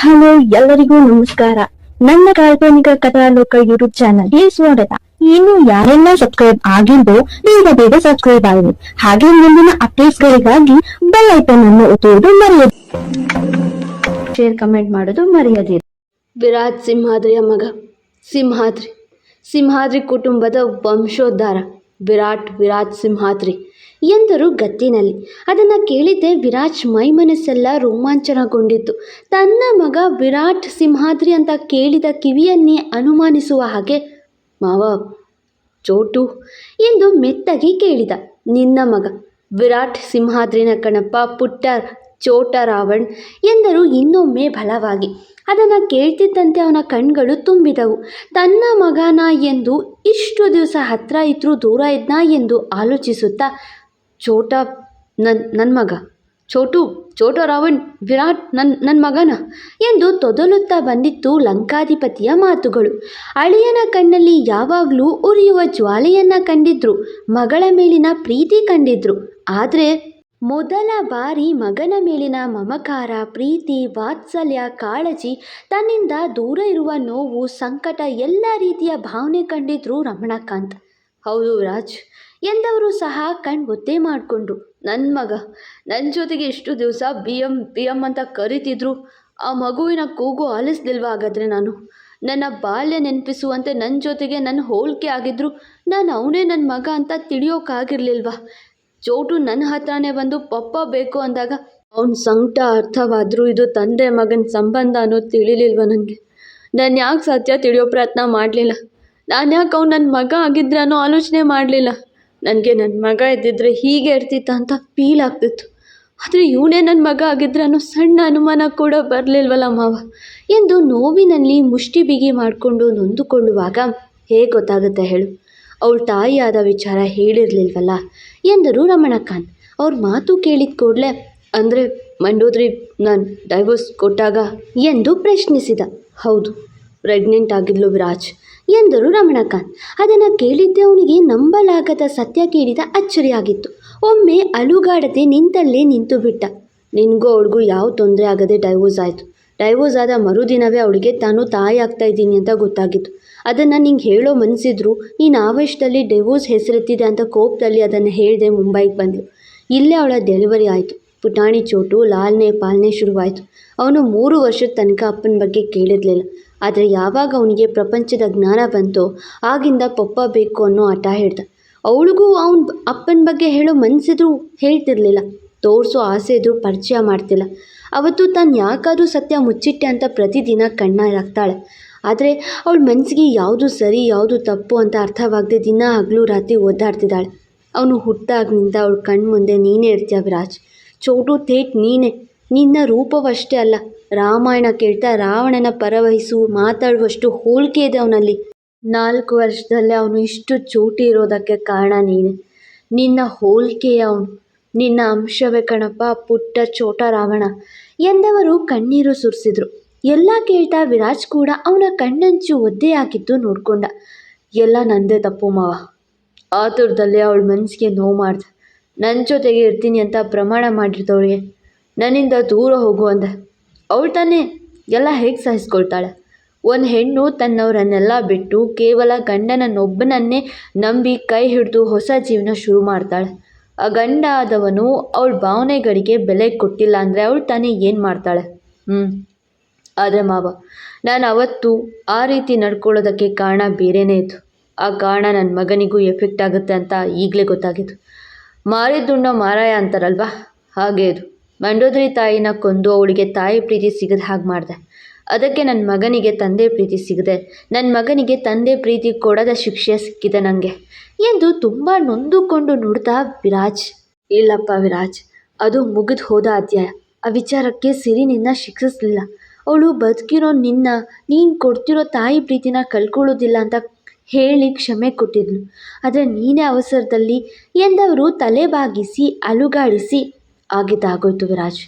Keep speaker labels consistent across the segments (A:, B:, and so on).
A: Hello, ಎಲ್ಲರಿಗೂ ನಮಸ್ಕಾರ. ನನ್ನ ಕಾಲ್ಪನಿಕ ಕಥಾಲೋಕ ಯೂಟ್ಯೂಬ್ ಚಾನಲ್ಗೆ ಸ್ವಾಗತ. ಇನ್ನು ಯಾರೆಲ್ಲ ಸಬ್ಸ್ಕ್ರೈಬ್ ಆಗಿದ್ದು ಬೇಗ ಬೇಗ ಸಬ್ಸ್ಕ್ರೈಬ್ ಆಗಿ. ಹಾಗೆ ಮುಂದಿನ ಅಪ್ಡೇಟ್ಸ್ ಗಳಿಗಾಗಿ ಬೆಲ್ ಐಕನ್ ಅನ್ನು ಒತ್ತುವುದು ಮರೆಯದು ಶೇರ್ ಕಮೆಂಟ್ ಮಾಡೋದು ಮರೆಯದಿರಿ.
B: ವಿರಾಟ್ ಸಿಂಹಾದ್ರಿಯ ಮಗ. ಸಿಂಹಾದ್ರಿ. ಸಿಂಹಾದ್ರಿ ಕುಟುಂಬದ ವಂಶೋದ್ಧಾರ. ವಿರಾಟ್ ವಿರಾಟ್ ಸಿಂಹಾದ್ರಿ. ಎಂದರು ಗತ್ತಿನಲ್ಲಿ ಅದನ್ನು ಕೇಳಿದ್ದೆ ವಿರಾಟ್ ಮೈಮನಸ್ಸೆಲ್ಲ ರೋಮಾಂಚನಗೊಂಡಿತ್ತು. ತನ್ನ ಮಗ ವಿರಾಟ್ ಸಿಂಹಾದ್ರಿ ಅಂತ ಕೇಳಿದ ಕಿವಿಯನ್ನೇ ಅನುಮಾನಿಸುವ ಹಾಗೆ, ಮಾವ, ಚೋಟು, ಎಂದು ಮೆತ್ತಗೆ ಕೇಳಿದ ನಿನ್ನ ಮಗ. ವಿರಾಟ್ ಸಿಂಹಾದ್ರಿನ ಕಣಪ್ಪ ಪುಟ್ಟ ಚೋಟ ರಾವಣ್ ಎಂದರು ಇನ್ನೊಮ್ಮೆ ಬಲವಾಗಿ. ಅದನ್ನು ಕೇಳ್ತಿದ್ದಂತೆ ಅವನ ಕಣ್ಗಳು ತುಂಬಿದವು. ತನ್ನ ಮಗನ ಎಂದು ಇಷ್ಟು ದಿವಸ ಹತ್ರ ಇದ್ರೂ ದೂರ ಇದ್ನಾ? ಎಂದು ಆಲೋಚಿಸುತ್ತಾ ಚೋಟ ನನ್ನ ನನ್ನ ಮಗ. ಚೋಟು, ಚೋಟ ರಾವಣ್, ವಿರಾಟ್ ನನ್ನ ನನ್ನ ಮಗನ ಎಂದು ತೊದಲುತ್ತಾ ಬಂದಿತ್ತು ಲಂಕಾಧಿಪತಿಯ ಮಾತುಗಳು. ಅಳಿಯನ ಕಣ್ಣಲ್ಲಿ ಯಾವಾಗಲೂ ಉರಿಯುವ ಜ್ವಾಲೆಯನ್ನು ಕಂಡಿದ್ರು, ಮಗಳ ಮೇಲಿನ ಪ್ರೀತಿ ಕಂಡಿದ್ರು. ಆದರೆ ಮೊದಲ ಬಾರಿ ಮಗನ ಮೇಲಿನ ಮಮಕಾರ, ಪ್ರೀತಿ, ವಾತ್ಸಲ್ಯ, ಕಾಳಜಿ ತನ್ನಿಂದ ದೂರ ಇರುವ ನೋವು, ಸಂಕಟ ಎಲ್ಲ ರೀತಿಯ ಭಾವನೆ ಕಂಡಿದ್ರು ರಮಣಕಾಂತ್. ಹೌದು ರಾಜ್ ಎಂದವರು ಸಹ ಕಣ್ಗೊತ್ತೇ ಮಾಡಿಕೊಂಡ್ರು. ನನ್ನ ಮಗ ನನ್ನ ಜೊತೆಗೆ ಇಷ್ಟು ದಿವಸ ಬಿ ಎಂ ಬಿ ಎಂ ಅಂತ ಕರಿತಿದ್ರು. ಆ ಮಗುವಿನ ಕೂಗು ಆಲಿಸ್ದಿಲ್ವ ಹಾಗಾದರೆ ನಾನು? ನನ್ನ ಬಾಲ್ಯ ನೆನಪಿಸುವಂತೆ ನನ್ನ ಜೊತೆಗೆ ನನ್ನ ಹೋಲಿಕೆ ಆಗಿದ್ರು. ನಾನು ಅವನೇ ನನ್ನ ಮಗ ಅಂತ ತಿಳಿಯೋಕ್ಕಾಗಿರ್ಲಿಲ್ವಾ ಚೋಟು ನನ್ನ ಹತ್ರನೇ ಬಂದು ಪಪ್ಪ ಬೇಕು ಅಂದಾಗ ಅವನ ಸಂಕಟ ಅರ್ಥವಾದರೂ ಇದು ತಂದೆ ಮಗನ ಸಂಬಂಧ ಅನ್ನೋದು ತಿಳಿಲಿಲ್ವ ನನಗೆ ನಾನು ಯಾಕೆ ಸತ್ಯ ತಿಳಿಯೋ ಪ್ರಯತ್ನ ಮಾಡಲಿಲ್ಲ? ನಾನು ಯಾಕೆ ಅವ್ನು ನನ್ನ ಮಗ ಆಗಿದ್ರೆ ಅನ್ನೋ ಆಲೋಚನೆ ಮಾಡಲಿಲ್ಲ? ನನಗೆ ನನ್ನ ಮಗ ಇದ್ದಿದ್ರೆ ಹೀಗೆ ಇರ್ತಿತ್ತ ಅಂತ ಫೀಲ್ ಆಗ್ತಿತ್ತು. ಆದರೆ ಇವನೇ ನನ್ನ ಮಗ ಆಗಿದ್ರೆ ಅನ್ನೋ ಸಣ್ಣ ಅನುಮಾನ ಕೂಡ ಬರಲಿಲ್ವಲ್ಲ ಮಾವ? ಎಂದು ನೋವಿನಲ್ಲಿ ಮುಷ್ಟಿ ಬಿಗಿ ಮಾಡಿಕೊಂಡು ನೊಂದುಕೊಳ್ಳುವಾಗ, ಹೇಗೆ ಗೊತ್ತಾಗುತ್ತೆ ಹೇಳು? ಅವಳ ತಾಯಿಯಾದ ವಿಚಾರ ಹೇಳಿರಲಿಲ್ವಲ್ಲ? ಎಂದರು ರಮಣಕಾಂತ್. ಅವ್ರ ಮಾತು ಕೇಳಿದ ಕೂಡಲೇ, ಅಂದರೆ ಮಂಡೋದ್ರಿ ನಾನು ಡೈವೋರ್ಸ್ ಕೊಟ್ಟಾಗ? ಎಂದು ಪ್ರಶ್ನಿಸಿದ. ಹೌದು ಪ್ರೆಗ್ನೆಂಟ್ ಆಗಿದ್ಲು ವಿರಾಜ್. ಎಂದರು ರಮಣಕಾಂತ್. ಅದನ್ನು ಕೇಳಿದ್ದವನಿಗೆ ನಂಬಲಾಗದ ಸತ್ಯ ಕೇಳಿದ ಅಚ್ಚರಿಯಾಗಿತ್ತು. ಒಮ್ಮೆ ಅಲುಗಾಡದೆ ನಿಂತಲ್ಲೇ ನಿಂತು ಬಿಟ್ಟ. ನಿನಗೂ ಅವಳಿಗೂ ಯಾವ ತೊಂದರೆ ಆಗದೆ ಡೈವೋರ್ಸ್ ಆಯಿತು. ಡೈವೋರ್ಸ್ ಆದ ಮರುದಿನವೇ ಅವಳಿಗೆ ತಾನು ತಾಯಿ ಆಗ್ತಾ ಇದ್ದೀನಿ ಅಂತ ಗೊತ್ತಾಗಿತ್ತು. ಅದನ್ನು ನಿಂಗೆ ಹೇಳೋ ಮನಸ್ಸಿದ್ರು ನೀನು ಆವೇಶದಲ್ಲಿ ಡೈವೋರ್ಸ್ ಹೆಸರೆತ್ತಿದೆ ಅಂತ ಕೋಪದಲ್ಲಿ ಅದನ್ನು ಹೇಳಿದೆ ಮುಂಬೈಗೆ ಬಂದಳು ಇಲ್ಲೇ ಅವಳ ಡೆಲಿವರಿ ಆಯಿತು. ಪುಟಾಣಿ ಚೋಟು ಲಾಲ್ನೆ ಪಾಲನೆ ಶುರುವಾಯಿತು. ಅವನು ಮೂರು ವರ್ಷದ ತನಕ ಅಪ್ಪನ ಬಗ್ಗೆ ಕೇಳಿರಲಿಲ್ಲ. ಆದರೆ ಯಾವಾಗ ಅವನಿಗೆ ಪ್ರಪಂಚದ ಜ್ಞಾನ ಬಂತೋ ಆಗಿಂದ ಪಪ್ಪ ಬೇಕು ಅನ್ನೋ ಹಠ ಹಿಡ್ದ ಅವಳಿಗೂ ಅವನ ಅಪ್ಪನ ಬಗ್ಗೆ ಹೇಳೋ ಮನಸ್ಸಿದ್ರು ಹೇಳ್ತಿರ್ಲಿಲ್ಲ. ತೋರಿಸೋ ಆಸೆ ಇದ್ರೂ ಪರಿಚಯ ಮಾಡ್ತಿಲ್ಲ. ಅವತ್ತು ತಾನು ಯಾಕಾದರೂ ಸತ್ಯ ಮುಚ್ಚಿಟ್ಟೆ ಅಂತ ಪ್ರತಿದಿನ ಕಣ್ಣಾಗ್ತಾಳೆ ಆದರೆ ಅವಳ ಮನಸ್ಸಿಗೆ ಯಾವುದು ಸರಿ, ಯಾವುದು ತಪ್ಪು ಅಂತ ಅರ್ಥವಾಗದೆ ದಿನ ಹಗಲು ರಾತ್ರಿ ಓದಾಡ್ತಿದ್ದಾಳೆ ಅವನು ಹುಟ್ಟಾಗಿನಿಂದ ಅವಳ ಕಣ್ಮುಂದೆ ನೀನೇ ಇರ್ತೀಯ ವಿರಾಜ್ ಚೋಟು ಥೇಟ್ ನೀನೇ. ನಿನ್ನ ರೂಪವಷ್ಟೇ ಅಲ್ಲ. ರಾಮಾಯಣ ಕೇಳ್ತಾ ರಾವಣನ ಪರವಹಿಸು ಮಾತಾಡುವಷ್ಟು ಹೋಲಿಕೆ ಇದೆ ಅವನಲ್ಲಿ. ನಾಲ್ಕು ವರ್ಷದಲ್ಲೇ ಅವನು ಇಷ್ಟು ಚೂಟಿ ಇರೋದಕ್ಕೆ ಕಾರಣ ನೀನೆ. ನಿನ್ನ ಹೋಲಿಕೆಯ ಅವನು. ನಿನ್ನ ಅಂಶವೇ ಕಣಪ್ಪ, ಪುಟ್ಟ ಚೋಟ ರಾವಣ. ಎಂದವರು ಕಣ್ಣೀರು ಸುರಿಸಿದ್ರು. ಎಲ್ಲ ಕೇಳ್ತಾ ವಿರಾಜ್ ಕೂಡ ಅವನ ಕಣ್ಣಂಚು ಒದ್ದೆಯಾಗಿದ್ದು ನೋಡ್ಕೊಂಡ. ಎಲ್ಲ ನಂದೇ ತಪ್ಪು ಮಾವ. ಆತುರದಲ್ಲಿ ಅವಳ ಮನಸ್ಸಿಗೆ ನೋವು ಮಾಡ್ದೆ. ನನ್ನ ಜೊತೆಗೆ ಇರ್ತೀನಿ ಅಂತ ಪ್ರಮಾಣ ಮಾಡಿರ್ತವಳಿಗೆ. ನನ್ನಿಂದ ದೂರ ಹೋಗು ಅಂದೆ. ಅವಳು ತಾನೇ ಎಲ್ಲ ಹೇಗೆ ಸಹಿಸ್ಕೊಳ್ತಾಳೆ? ಒಂದು ಹೆಣ್ಣು ತನ್ನವರನ್ನೆಲ್ಲ ಬಿಟ್ಟು ಕೇವಲ ಗಂಡನನ್ನೊಬ್ಬನನ್ನೇ ನಂಬಿ ಕೈ ಹಿಡಿದು ಹೊಸ ಜೀವನ ಶುರು ಮಾಡ್ತಾಳೆ. ಆ ಗಂಡ ಆದವನು ಅವಳ ಭಾವನೆಗಳಿಗೆ ಬೆಲೆ ಕೊಟ್ಟಿಲ್ಲ ಅಂದರೆ ಅವಳು ತಾನೇ ಏನು ಮಾಡ್ತಾಳೆ? ಹ್ಞೂ ಆದರೆ ಮಾವ, ನಾನು ಅವತ್ತು ಆ ರೀತಿ ನಡ್ಕೊಳ್ಳೋದಕ್ಕೆ ಕಾರಣ ಬೇರೆಯೇ ಇತ್ತು. ಆ ಕಾರಣ ನನ್ನ ಮಗನಿಗೂ ಎಫೆಕ್ಟ್ ಆಗುತ್ತೆ ಅಂತ ಈಗಲೇ ಗೊತ್ತಾಗಿತ್ತು. ಮಾರಿದ್ದುಣ್ಣೋ ಮಾರಾಯ ಅಂತಾರಲ್ವಾ? ಹಾಗೆ ಇದು ಮಂಡೋದ್ರಿ ತಾಯಿನ ಕೊಂದು ಅವಳಿಗೆ ತಾಯಿ ಪ್ರೀತಿ ಸಿಗದ ಹಾಗೆ ಮಾಡಿದೆ. ಅದಕ್ಕೆ ನನ್ನ ಮಗನಿಗೆ ತಂದೆ ಪ್ರೀತಿ ಸಿಗದೆ, ನನ್ನ ಮಗನಿಗೆ ತಂದೆ ಪ್ರೀತಿ ಕೊಡದ ಶಿಕ್ಷೆ ಸಿಕ್ಕಿದೆ ನನಗೆ ಎಂದು ತುಂಬ ನೊಂದುಕೊಂಡು ನೋಡ್ತಾ ವಿರಾಜ್, ಇಲ್ಲಪ್ಪ ವಿರಾಜ್, ಅದು ಮುಗಿದು ಹೋದ ಅಧ್ಯಾಯ. ಆ ವಿಚಾರಕ್ಕೆ ಸಿರಿ ನಿನ್ನ ಶಿಕ್ಷಿಸಲಿಲ್ಲ. ಅವಳು ಬದುಕಿರೋ ನಿನ್ನ, ನೀನು ಕೊಡ್ತಿರೋ ತಾಯಿ ಪ್ರೀತಿನ ಕಳ್ಕೊಳ್ಳೋದಿಲ್ಲ ಅಂತ ಹೇಳಿ ಕ್ಷಮೆ ಕೊಟ್ಟಿದ್ಲು. ಆದರೆ ನೀನೇ ಅವಸರದಲ್ಲಿ ಎಂದವರು ತಲೆ ಬಾಗಿಸಿ, ಅಲುಗಾಡಿಸಿ ಆಗಿದ್ದಾಗೋಯ್ತು ವಿರಾಜ್.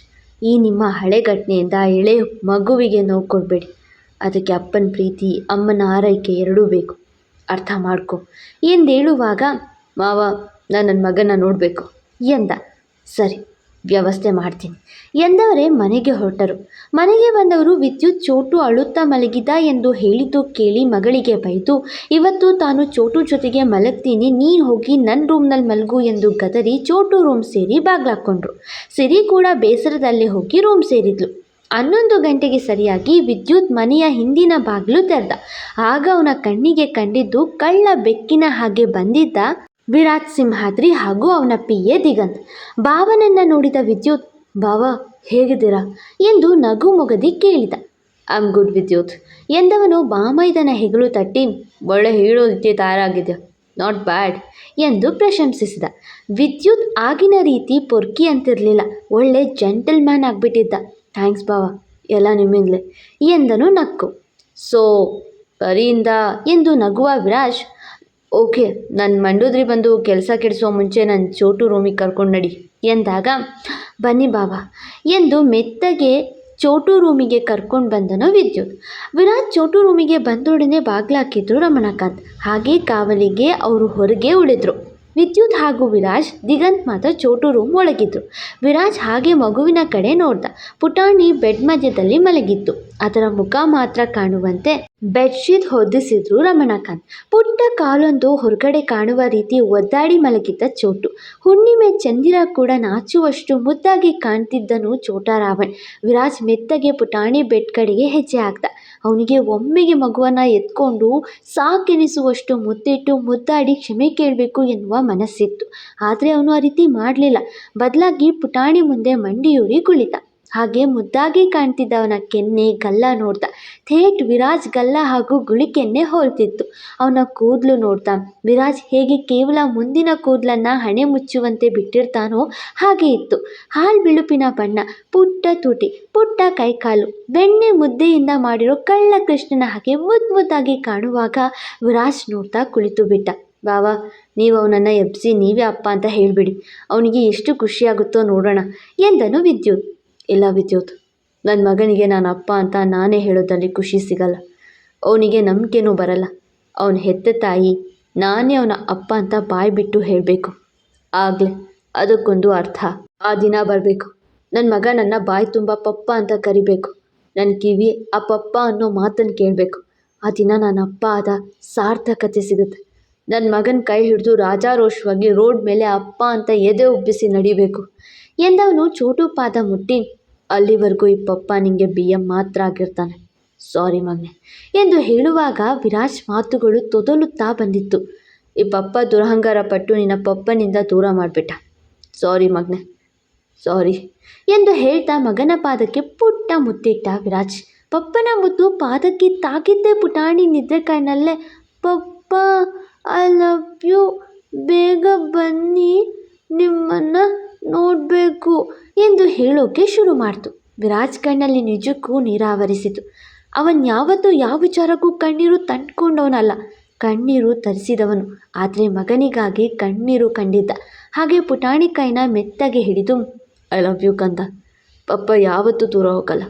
B: ಈ ನಿಮ್ಮ ಹಳೆ ಘಟನೆಯಿಂದ ಎಳೆ ಮಗುವಿಗೆ ನೋವು ಕೊಡಬೇಡಿ. ಅದಕ್ಕೆ ಅಪ್ಪನ ಪ್ರೀತಿ, ಅಮ್ಮನ ಆರೈಕೆ ಎರಡೂ ಬೇಕು. ಅರ್ಥ ಮಾಡ್ಕೊ. ಎಂದೇಳುವಾಗ, ಮಾವ, ನಾನು ನನ್ನ ಮಗನ ನೋಡಬೇಕು. ಎಂದ. ಸರಿ. ವ್ಯವಸ್ಥೆ ಮಾಡ್ತೀನಿ. ಎಂದವರೇ ಮನೆಗೆ ಹೊರಟರು. ಮನೆಗೆ ಬಂದವರು ವಿದ್ಯುತ್ ಚೋಟು ಅಳುತ್ತಾ ಮಲಗಿದ ಎಂದು ಹೇಳಿದ್ದು ಕೇಳಿ ಮಗಳಿಗೆ ಬೈದು, ಇವತ್ತು ತಾನು ಚೋಟು ಜೊತೆಗೆ ಮಲಗ್ತೀನಿ, ನೀನು ಹೋಗಿ ನನ್ನ ರೂಮ್ನಲ್ಲಿ ಮಲಗು ಎಂದು ಗದರಿ ಚೋಟು ರೂಮ್ ಸೇರಿ ಬಾಗ್ಲಾಕೊಂಡ್ರು. ಸಿರಿ ಕೂಡ ಬೇಸರದಲ್ಲೇ ಹೋಗಿ ರೂಮ್ ಸೇರಿದ್ಲು. ಹನ್ನೊಂದು ಗಂಟೆಗೆ ಸರಿಯಾಗಿ ವಿದ್ಯುತ್ ಮನೆಯ ಹಿಂದಿನ ಬಾಗಿಲು ತೆರೆದ. ಆಗ ಅವನ ಕಣ್ಣಿಗೆ ಕಂಡಿದ್ದು ಕಳ್ಳ ಬೆಕ್ಕಿನ ಹಾಗೆ ಬಂದಿದ್ದ ವಿರಾಟ್ ಸಿಂಹಾದ್ರಿ ಹಾಗೂ ಅವನ ಪಿ ಎ ದಿಗಂತ್. ಭಾವನನ್ನ ನೋಡಿದ ವಿದ್ಯುತ್, ಬಾವ, ಹೇಗಿದ್ದೀರಾ? ಎಂದು ನಗು ಮುಗದಿ ಕೇಳಿದ. ಐಮ್ ಗುಡ್ ವಿದ್ಯುತ್, ಎಂದವನು ಬಾಮೈದನ ಹೆಗಲು ತಟ್ಟಿ, ಒಳ್ಳೆ ಹೇಳೋದಕ್ಕೆ ತಯಾರಾಗಿದೆ ನಾಟ್ ಬ್ಯಾಡ್, ಎಂದು ಪ್ರಶಂಸಿಸಿದ. ವಿದ್ಯುತ್ ಆಗಿನ ರೀತಿ ಪೊರ್ಕಿ ಅಂತಿರಲಿಲ್ಲ. ಒಳ್ಳೆ ಜೆಂಟಲ್ಮ್ಯಾನ್ ಆಗಿಬಿಟ್ಟಿದ್ದ. ಥ್ಯಾಂಕ್ಸ್ ಬಾವ, ಎಲ್ಲ ನಿಮ್ಮಿಂದಲೇ, ಎಂದನು ನಕ್ಕು. ಸೋ ಪರಿಯಿಂದ ಎಂದು ನಗುವ ವಿರಾಜ್ ಓಕೆ ನನ್ನ ಮಂಡೋದ್ರಿ ಬಂದು ಕೆಲಸ ಕೆಡಿಸೋ ಮುಂಚೆ ನನ್ನ ಚೋಟು ರೂಮಿಗೆ ಕರ್ಕೊಂಡು ನಡಿ, ಎಂದಾಗ, ಬನ್ನಿ ಬಾಬಾ, ಎಂದು ಮೆತ್ತಗೆ ಚೋಟು ರೂಮಿಗೆ ಕರ್ಕೊಂಡು ಬಂದನು ವಿದ್ಯುತ್. ವಿರಾಜ್ ಚೋಟು ರೂಮಿಗೆ ಬಂದೊಡನೆ ಬಾಗ್ಲಾಕಿದ್ರು ರಮಣಕಾಂತ್. ಹಾಗೆ ಕಾವಲಿಗೆ ಅವರು ಹೊರಗೆ ಉಳಿದ್ರು. ವಿದ್ಯುತ್ ಹಾಗೂ ವಿರಾಜ್ ದಿಗಂತ್ ಮಾತ್ರ ಚೋಟು ರೂಮ್ ಒಳಗಿದ್ರು. ವಿರಾಜ್ ಹಾಗೆ ಮಗುವಿನ ಕಡೆ ನೋಡ್ದ. ಪುಟಾಣಿ ಬೆಡ್ ಮಧ್ಯದಲ್ಲಿ ಮಲಗಿತ್ತು. ಅದರ ಮುಖ ಮಾತ್ರ ಕಾಣುವಂತೆ ಬೆಡ್ಶೀಟ್ ಹೊದಿಸಿದ್ರು ರಮಣಕಾಂತ್. ಪುಟ್ಟ ಕಾಲೊಂದು ಹೊರಗಡೆ ಕಾಣುವ ರೀತಿ ಒದ್ದಾಡಿ ಮಲಗಿದ್ದ ಚೋಟು. ಹುಣ್ಣಿಮೆ ಚಂದಿರ ಕೂಡ ನಾಚುವಷ್ಟು ಮುದ್ದಾಗಿ ಕಾಣ್ತಿದ್ದನು ಚೋಟರಾವಣ್ ವಿರಾಜ್ ಮೆತ್ತಗೆ ಪುಟಾಣಿ ಬೆಡ್ ಕಡೆಗೆ ಹೆಜ್ಜೆ ಹಾಕ್ದ. ಅವನಿಗೆ ಒಮ್ಮೆಗೆ ಮಗುವನ್ನು ಎತ್ಕೊಂಡು ಸಾಕೆನಿಸುವಷ್ಟು ಮುತ್ತಿಟ್ಟು ಮುದ್ದಾಡಿ ಕ್ಷಮೆ ಕೇಳಬೇಕು ಎನ್ನುವ ಮನಸ್ಸಿತ್ತು. ಆದರೆ ಅವನು ಆ ರೀತಿ ಮಾಡಲಿಲ್ಲ. ಬದಲಾಗಿ ಪುಟಾಣಿ ಮುಂದೆ ಮಂಡಿಯೂರಿ ಕುಳಿತ. ಹಾಗೆ ಮುದ್ದಾಗಿ ಕಾಣ್ತಿದ್ದವನ ಕೆನ್ನೆ ಗಲ್ಲ ನೋಡ್ತಾ ಥೇಟ್ ವಿರಾಜ್ ಗಲ್ಲ ಹಾಗೂ ಗುಳಿಕೆನ್ನೆ ಹೋಲ್ತಿತ್ತು. ಅವನ ಕೂದಲು ನೋಡ್ತಾ ವಿರಾಜ್ ಹೇಗೆ ಕೇವಲ ಮುಂದಿನ ಕೂದಲನ್ನು ಹಣೆ ಮುಚ್ಚುವಂತೆ ಬಿಟ್ಟಿರ್ತಾನೋ ಹಾಗೆ ಇತ್ತು. ಹಾಲ್ ಬಿಳುಪಿನ ಬಣ್ಣ, ಪುಟ್ಟ ತುಟಿ, ಪುಟ್ಟ ಕೈಕಾಲು, ಬೆಣ್ಣೆ ಮುದ್ದೆಯಿಂದ ಮಾಡಿರೋ ಕಳ್ಳ ಕೃಷ್ಣನ ಹಾಗೆ ಮುದ್ದು ಮುದ್ದಾಗಿ ಕಾಣುವಾಗ ವಿರಾಜ್ ನೋಡ್ತಾ ಕುಳಿತು ಬಿಟ್ಟ. ಬಾವಾ, ನೀವು ಅವನನ್ನು ಎಬ್ಬಿಸಿ ನೀವೇ ಅಪ್ಪ ಅಂತ ಹೇಳಿಬಿಡಿ. ಅವನಿಗೆ ಎಷ್ಟು ಖುಷಿಯಾಗುತ್ತೋ ನೋಡೋಣ ಎಂದನು ವಿದ್ಯುತ್. ಇಲ್ಲ ವಿದ್ಯುತ್. ನನ್ನ ಮಗನಿಗೆ ನಾನು ಅಪ್ಪ ಅಂತ ನಾನೇ ಹೇಳೋದ್ರಲ್ಲಿ ಖುಷಿ ಸಿಗಲ್ಲ. ಅವನಿಗೆ ನಂಬಿಕೆನೂ ಬರಲ್ಲ. ಅವನ ಹೆತ್ತ ತಾಯಿ ನಾನೇ ಅವನ ಅಪ್ಪ ಅಂತ ಬಾಯಿ ಬಿಟ್ಟು ಹೇಳಬೇಕು. ಆಗಲೇ, ಅದಕ್ಕೊಂದು ಅರ್ಥ. ಆ ದಿನ ಬರಬೇಕು. ನನ್ನ ಮಗ ನನ್ನ ಬಾಯಿ ತುಂಬ ಪಪ್ಪ ಅಂತ ಕರಿಬೇಕು. ನನ್ನ ಕಿವಿ ಆ ಪಪ್ಪ ಅನ್ನೋ ಮಾತನ್ನು ಕೇಳಬೇಕು. ಆ ದಿನ ನನ್ನ ಅಪ್ಪ ಆದ ಸಾರ್ಥಕತೆ ಸಿಗುತ್ತೆ. ನನ್ನ ಮಗನ ಕೈ ಹಿಡಿದು ರಾಜಾರೋಷವಾಗಿ ರೋಡ್ ಮೇಲೆ ಅಪ್ಪ ಅಂತ ಎದೆ ಉಬ್ಬಿಸಿ ನಡಿಬೇಕು. ಎಂದವನು ಚೋಟು ಪಾದ ಮುಟ್ಟಿ ಅಲ್ಲಿವರೆಗೂ ಈ ಪಪ್ಪ ನಿಂಗೆ ಬಿ ಎಂ ಮಾತ್ರ ಆಗಿರ್ತಾನೆ. ಸಾರಿ ಮಗನೆ ಎಂದು ಹೇಳುವಾಗ ವಿರಾಜ್ ಮಾತುಗಳು ತೊದಲುತ್ತಾ ಬಂದಿತ್ತು. ಈ ಪಪ್ಪ ದುರಹಂಕಾರ ಪಟ್ಟು ನಿನ್ನ ಪಪ್ಪನಿಂದ ದೂರ ಮಾಡಿಬಿಟ್ಟ. ಸಾರಿ ಮಗ್ನೆ, ಸಾರಿ, ಎಂದು ಹೇಳ್ತಾ ಮಗನ ಪಾದಕ್ಕೆ ಪುಟ್ಟ ಮುತ್ತಿಟ್ಟ ವಿರಾಜ್. ಪಪ್ಪನ ಮುದ್ದು ಪಾದಕ್ಕೆ ತಾಕಿದ್ದೇ ಪುಟಾಣಿ ನಿದ್ರೆ ಕಣ್ಣಲ್ಲೇ. ಪಪ್ಪ ಐ ಲವ್ ಯು ಬೇಗ ಬನ್ನಿ ನಿಮ್ಮನ್ನು ನೋಡಬೇಕು ಎಂದು ಹೇಳೋಕೆ ಶುರು ಮಾಡ್ತು. ವಿರಾಜ್ ಕಣ್ಣಲ್ಲಿ ನಿಜಕ್ಕೂ ನೀರಾವರಿಸಿತು. ಅವನ್ ಯಾವತ್ತೂ ಯಾವ ವಿಚಾರಕ್ಕೂ ಕಣ್ಣೀರು ತಂದ್ಕೊಂಡವನಲ್ಲ ಕಣ್ಣೀರು ತರಿಸಿದವನು. ಆದರೆ ಮಗನಿಗಾಗಿ ಕಣ್ಣೀರು ಕಂಡಿದ್ದ. ಹಾಗೆ ಪುಟಾಣಿ ಕೈನ ಮೆತ್ತಗೆ ಹಿಡಿದು, ಐ ಲವ್ ಯು ಕಂದ. ಪಪ್ಪ ಯಾವತ್ತೂ ದೂರ ಹೋಗಲ್ಲ.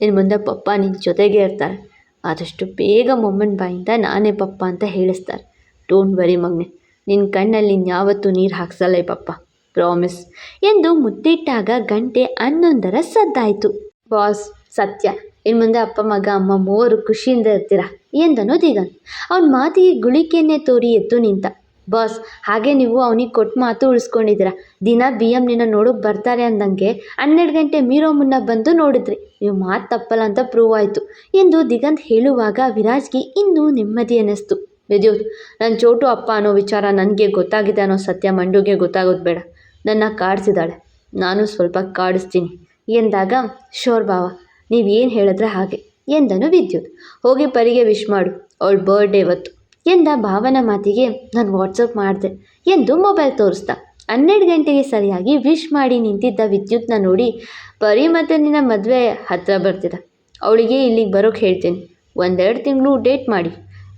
B: ಇನ್ನು ಮುಂದೆ ಪಪ್ಪ ನಿನ್ನ ಜೊತೆಗೆ ಇರ್ತಾರೆ. ಆದಷ್ಟು ಬೇಗ ಮೊಮ್ಮನ ಬಾಯಿಂದ ನಾನೇ ಪಪ್ಪ ಅಂತ ಹೇಳಿಸ್ತಾರೆ. ಡೋಂಟ್ ವರಿ ಮಗನೆ. ನಿನ್ನ ಕಣ್ಣಲ್ಲಿ ಇನ್ಯಾವತ್ತೂ ನೀರು ಹಾಕ್ಸಲ್ಲ ಪಪ್ಪ. ಪ್ರಾಮಿಸ್ ಎಂದು ಮುದ್ದಿಟ್ಟಾಗ ಗಂಟೆ ಹನ್ನೊಂದರ ಸದ್ದಾಯಿತು. ಬಾಸ್ ಸತ್ಯ. ಇನ್ನು ಮುಂದೆ ಅಪ್ಪ, ಮಗ, ಅಮ್ಮ ಮೂವರು ಖುಷಿಯಿಂದ ಇರ್ತೀರ? ಎಂದನು ದಿಗಂತ್ ಅವನ ಮಾತಿಗೆ ಗುಳಿಕೆಯನ್ನೇ ತೋರಿ ಎದ್ದು ನಿಂತ. ಬಾಸ್ ಹಾಗೆ ನೀವು ಅವನಿಗೆ ಕೊಟ್ಟು ಮಾತು ಉಳಿಸ್ಕೊಂಡಿದ್ದೀರ? ದಿನ ಬಿ ನಿನ್ನ ನೋಡೋಕೆ ಬರ್ತಾರೆ ಅಂದಂಗೆ ಹನ್ನೆರಡು ಗಂಟೆ ಮೀರೋ ಮುನ್ನ ಬಂದು ನೋಡಿದ್ರಿ. ನೀವು ಮಾತು ತಪ್ಪಲ್ಲ ಅಂತ ಪ್ರೂವ್ ಆಯಿತು ಎಂದು ದಿಗಂತ್ ಹೇಳುವಾಗ ವಿರಾಜ್ಗೆ ಇನ್ನೂ ನೆಮ್ಮದಿ ಅನ್ನಿಸ್ತು. ವಿದ್ಯುತ್ ನನ್ನ ಚೋಟು ಅಪ್ಪ ಅನ್ನೋ ವಿಚಾರ ನನಗೆ ಗೊತ್ತಾಗಿದೆ ಅನ್ನೋ ಸತ್ಯ ಮಂಡುಗೆ ಗೊತ್ತಾಗೋದು ಬೇಡ. ನನ್ನ ಕಾಡಿಸಿದಾಳೆ ನಾನು ಸ್ವಲ್ಪ ಕಾಡಿಸ್ತೀನಿ ಎಂದಾಗ, ಶೋರ್ ಬಾವ ನೀವೇನು ಹೇಳಿದ್ರೆ ಹಾಗೆ ಎಂದನು ವಿದ್ಯುತ್. ಹೋಗಿ ಪರಿಗೆ ವಿಶ್ ಮಾಡು, ಅವಳ ಬರ್ಡೇ ಇವತ್ತು ಎಂದ ಭಾವನ ಮಾತಿಗೆ, ನಾನು ವಾಟ್ಸಪ್ ಮಾಡಿದೆ ಎಂದು ಮೊಬೈಲ್ ತೋರಿಸ್ದ. ಹನ್ನೆರಡು ಗಂಟೆಗೆ ಸರಿಯಾಗಿ ವಿಶ್ ಮಾಡಿ ನಿಂತಿದ್ದ ವಿದ್ಯುತ್ನ ನೋಡಿ ಪರಿ ಮತ್ತು ನಿನ್ನ ಮದುವೆ ಹತ್ತಿರ ಬರ್ತಿದೆ. ಅವಳಿಗೆ ಇಲ್ಲಿಗೆ ಬರೋಕ್ಕೆ ಹೇಳ್ತೀನಿ. ಒಂದೆರಡು ತಿಂಗಳು ಡೇಟ್ ಮಾಡಿ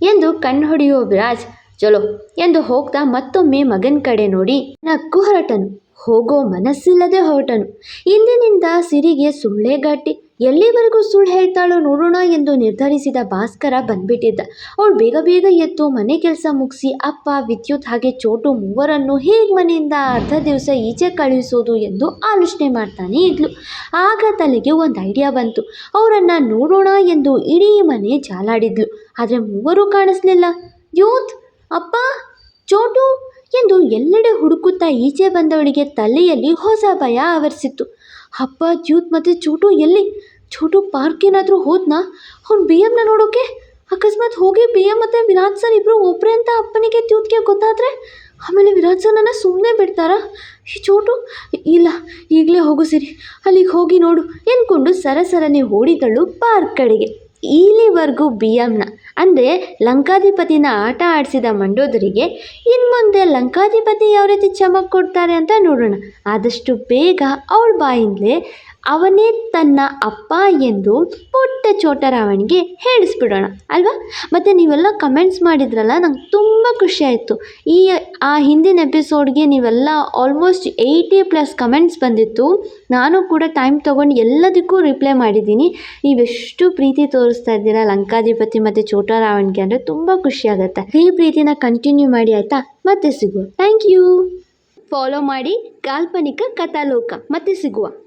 B: ಎಂದು ಕಣ್ಣು ಹೊಡೆಯುವ ವಿರಾಜ್ ಚಲೋ ಎಂದು ಹೋಗ್ತಾ ಮತ್ತೊಮ್ಮೆ ಮಗನ ಕಡೆ ನೋಡಿ ನಕ್ಕು ಹೊರಟನು. ಹೋಗೋ ಮನಸ್ಸಿಲ್ಲದೆ ಹೊರಟನು. ಇಂದಿನಿಂದ ಸಿರಿಗೆ ಸುಳ್ಳೇ ಗಟ್ಟಿ ಎಲ್ಲಿವರೆಗೂ ಸುಳ್ಳು ಹೇಳ್ತಾಳೋ ನೋಡೋಣ ಎಂದು ನಿರ್ಧರಿಸಿದ ಭಾಸ್ಕರ ಬಂದ್ಬಿಟ್ಟಿದ್ದ. ಅವಳು ಬೇಗ ಬೇಗ ಎದ್ದು ಮನೆ ಕೆಲಸ ಮುಗಿಸಿ ಅಪ್ಪ ವಿದ್ಯುತ್ ಹಾಗೆ ಚೋಟು ಮೂವರನ್ನು ಹೇಗೆ ಮನೆಯಿಂದ ಅರ್ಧ ದಿವಸ ಈಚೆ ಕಳುಹಿಸೋದು ಎಂದು ಆಲೋಚನೆ ಮಾಡ್ತಾನೆ ಇದ್ಲು. ಆಗ ತಲೆಗೆ ಒಂದು ಐಡಿಯಾ ಬಂತು. ಅವರನ್ನು ನೋಡೋಣ ಎಂದು ಇಡೀ ಮನೆ ಜಾಲಾಡಿದ್ಲು. ಆದರೆ ಮೂವರು ಕಾಣಿಸ್ಲಿಲ್ಲ. ಯೂತ್ ಅಪ್ಪ, ಚೋಟು ಎಂದು ಎಲ್ಲೆಡೆ ಹುಡುಕುತ್ತಾ ಈಚೆ ಬಂದವಳಿಗೆ ತಲೆಯಲ್ಲಿ ಹೊಸ ಭಯ ಆವರಿಸಿತ್ತು. ಅಪ್ಪ, ಜ್ಯೂತ್ ಮತ್ತು ಚೋಟು ಎಲ್ಲಿ? ಚೋಟು ಪಾರ್ಕ್ ಏನಾದರೂ ಹೋದ್ನಾ? ಅವ್ನು ಬಿ ಎಮ್ನ ನೋಡೋಕೆ? ಅಕಸ್ಮಾತ್ ಹೋಗಿ ಬಿ ಎಂ ಮತ್ತು ವಿರಾಜ್ ಸರ್ ಇಬ್ಬರು ಒಬ್ಬರೇ ಅಂತ ಅಪ್ಪನಿಗೆ ತ್ಯೂತ್ಗೆ ಗೊತ್ತಾದರೆ? ಆಮೇಲೆ ವಿರಾಜ್ ಸರ್ ನನ್ನ ಸುಮ್ಮನೆ ಬಿಡ್ತಾರಾ? ಈ ಚೋಟು, ಇಲ್ಲ, ಈಗಲೇ ಹೋಗು ಸಿರಿ. ಅಲ್ಲಿಗೆ ಹೋಗಿ ನೋಡು, ಎಂದ್ಕೊಂಡು ಸರಸರನೆ ಓಡಿದಳು ಪಾರ್ಕ್ ಕಡೆಗೆ. ಇಲ್ಲಿವರೆಗೂ ಬಿ ಎಮ್ನ ಅಂದರೆ ಲಂಕಾಧಿಪತಿನ ಆಟ ಆಡಿಸಿದ ಮಂಡೋದರಿಗೆ ಇನ್ನು ಮುಂದೆ ಲಂಕಾಧಿಪತಿ ಯಾವ ರೀತಿ ಚಮಕ್ ಕೊಡ್ತಾರೆ ಅಂತ ನೋಡೋಣ. ಆದಷ್ಟು ಬೇಗ ಅವ್ಳ ಬಾಯಿಂದಲೇ ಅವನೇ ತನ್ನ ಅಪ್ಪ ಎಂದು ಪುಟ್ಟ ಚೋಟರಾವಣಿಗೆ ಹೇಳಿಸ್ಬಿಡೋಣ, ಅಲ್ವಾ? ಮತ್ತು ನೀವೆಲ್ಲ ಕಮೆಂಟ್ಸ್ ಮಾಡಿದ್ರಲ್ಲ, ನಂಗೆ ತುಂಬ ಖುಷಿ ಆಯಿತು. ಈ, ಆ ಹಿಂದಿನ ಎಪಿಸೋಡ್ಗೆ ನೀವೆಲ್ಲ ಆಲ್ಮೋಸ್ಟ್ ಏಯ್ಟಿ ಪ್ಲಸ್ ಕಮೆಂಟ್ಸ್ ಬಂದಿತ್ತು. ನಾನು ಕೂಡ ಟೈಮ್ ತೊಗೊಂಡು ಎಲ್ಲದಕ್ಕೂ ರಿಪ್ಲೈ ಮಾಡಿದ್ದೀನಿ. ನೀವೆಷ್ಟು ಪ್ರೀತಿ ತೋರಿಸ್ತಾ ಇದ್ದೀರಾ ಲಂಕಾಧಿಪತಿ ಮತ್ತು ಚೋಟರಾವಣಿಗೆ ಅಂದರೆ ತುಂಬ ಖುಷಿ ಆಗುತ್ತೆ. ಈ ಪ್ರೀತಿನ ಕಂಟಿನ್ಯೂ ಮಾಡಿ ಆಯಿತಾ? ಮತ್ತೆ ಸಿಗುವ. ಥ್ಯಾಂಕ್ ಯು ಫಾಲೋ ಮಾಡಿ ಕಾಲ್ಪನಿಕ ಕಥಾಲೋಕ. ಮತ್ತೆ ಸಿಗುವ.